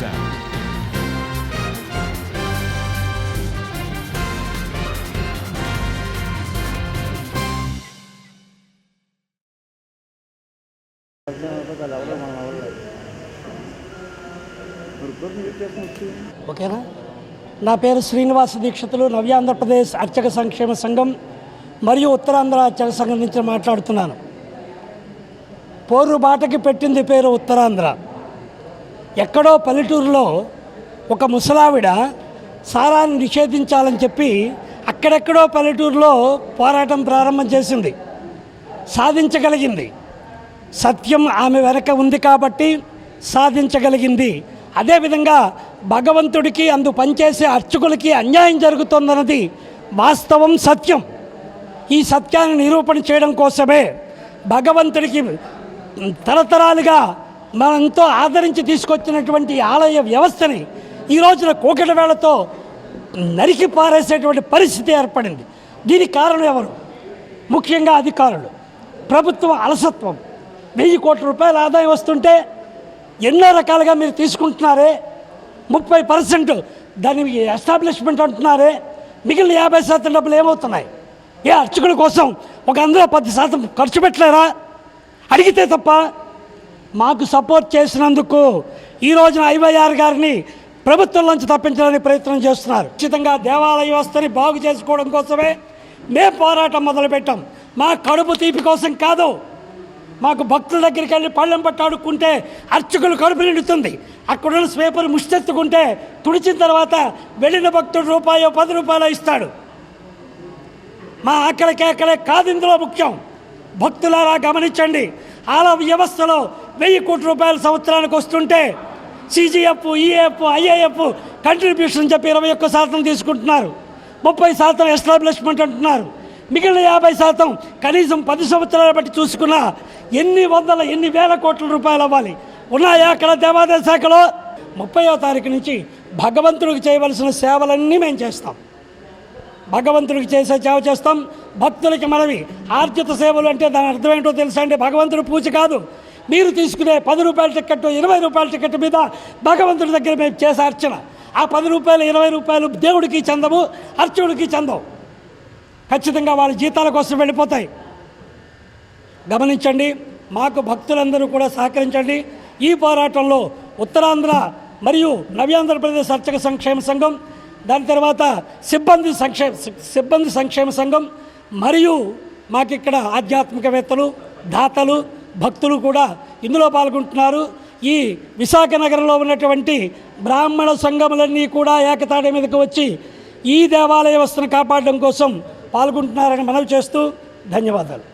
sound. ఓకేనా? నా పేరు శ్రీనివాస దీక్షితులు నవ్యాంధ్రప్రదేశ్ అర్చక సంక్షేమ సంఘం మరియు ఉత్తరాంధ్ర అర్చక సంఘం నుంచి మాట్లాడుతున్నాను. పోరు బాటకి పెట్టింది పేరు ఉత్తరాంధ్ర. ఎక్కడో పల్లెటూరులో ఒక ముసలావిడ సారాన్ని నిషేధించాలని చెప్పి అక్కడెక్కడో పల్లెటూరులో పోరాటం ప్రారంభం చేసింది. సాధించగలిగింది. సత్యం ఆమె వెనక ఉంది కాబట్టి సాధించగలిగింది. అదేవిధంగా భగవంతుడికి అందు పనిచేసే అర్చకులకి అన్యాయం జరుగుతుందన్నది వాస్తవం సత్యం. ఈ సత్యాన్ని నిరూపణ చేయడం కోసమే భగవంతుడికి తరతరాలుగా మనం ఎంతో ఆదరించి తీసుకొచ్చినటువంటి ఆలయ వ్యవస్థని ఈ రోజున కోకిట వేళతో నరికి పారేసేటువంటి పరిస్థితి ఏర్పడింది. దీనికి కారణం ఎవరు? ముఖ్యంగా అధికారులు. ప్రభుత్వం అలసత్వం. వెయ్యి కోట్ల రూపాయల ఆదాయం వస్తుంటే ఎన్నో రకాలుగా మీరు తీసుకుంటున్నారే. ముప్పై పర్సెంట్ దానికి ఎస్టాబ్లిష్మెంట్ అంటున్నారే. మిగిలిన యాభై శాతం డబ్బులు ఏమవుతున్నాయి? ఏ అర్చకుల కోసం ఒక అందులో పది శాతం ఖర్చు పెట్టలేరా? అడిగితే తప్ప మాకు సపోర్ట్ చేసినందుకు ఈ రోజున ఐవైఆర్ గారిని ప్రభుత్వంలోంచి తప్పించడానికి ప్రయత్నం చేస్తున్నారు. ఖచ్చితంగా దేవాలయ వ్యవస్థని బాగు చేసుకోవడం కోసమే మేము పోరాటం మొదలుపెట్టాం. మా కడుపు తీపి కోసం కాదు మాకు భక్తుల దగ్గరికి వెళ్ళి పళ్ళెం పట్టాడుకుంటే అర్చకులు కడుపు నిండుతుంది. అక్కడున్న స్వేపర్ ముష్టెత్తుకుంటే తుడిచిన తర్వాత వెళ్ళిన భక్తుడు రూపాయో పది రూపాయలు ఇస్తాడు. మా అక్కడికే అక్కడే కాదు ఇందులో ముఖ్యం. భక్తులారా గమనించండి ఆల వ్యవస్థలో వెయ్యి కోట్ల రూపాయల సంవత్సరానికి వస్తుంటే సిజిఎఫ్ ఈఎఫ్ ఐఏఎఫ్ కంట్రిబ్యూషన్ చెప్పి ఇరవై ఒక్క శాతం తీసుకుంటున్నారు. ముప్పై శాతం ఎస్టాబ్లిష్మెంట్ అంటున్నారు. మిగిలిన యాభై శాతం కనీసం పది సంవత్సరాల బట్టి చూసుకున్నా ఎన్ని వందల ఎన్ని వేల కోట్ల రూపాయలు అవ్వాలి? ఉన్నాయా అక్కడ దేవాదాయ శాఖలో? ముప్పయో తారీఖు నుంచి భగవంతుడికి చేయవలసిన సేవలన్నీ మేము చేస్తాం. భగవంతుడికి చేసే సేవ చేస్తాం. భక్తులకి మనవి ఆర్జిత సేవలు అంటే దాని అర్థం ఏంటో తెలుసా అంటే భగవంతుడు పూజ కాదు. మీరు తీసుకునే పది రూపాయల టికెట్ ఇరవై రూపాయల టికెట్ మీద భగవంతుడి దగ్గర మేము చేసే అర్చన. ఆ పది రూపాయలు ఇరవై రూపాయలు దేవుడికి చందము అర్చకుడికి చందం ఖచ్చితంగా వాళ్ళ జీతాల కోసం వెళ్ళిపోతాయి. గమనించండి మాకు భక్తులందరూ కూడా సహకరించండి. ఈ పోరాటంలో ఉత్తరాంధ్ర మరియు నవ్యాంధ్రప్రదేశ్ అర్చక సంక్షేమ సంఘం దాని తర్వాత సిబ్బంది సంక్షేమ సిబ్బంది సంక్షేమ సంఘం మరియు మాకిక్కడ ఆధ్యాత్మికవేత్తలు దాతలు భక్తులు కూడా ఇందులో పాల్గొంటున్నారు. ఈ విశాఖ నగరంలో ఉన్నటువంటి బ్రాహ్మణ సంఘములన్నీ కూడా ఏకతాటి మీదకి వచ్చి ఈ దేవాలయ వ్యవస్థను కాపాడడం కోసం పాల్గొంటున్నారని మనవి చేస్తూ ధన్యవాదాలు.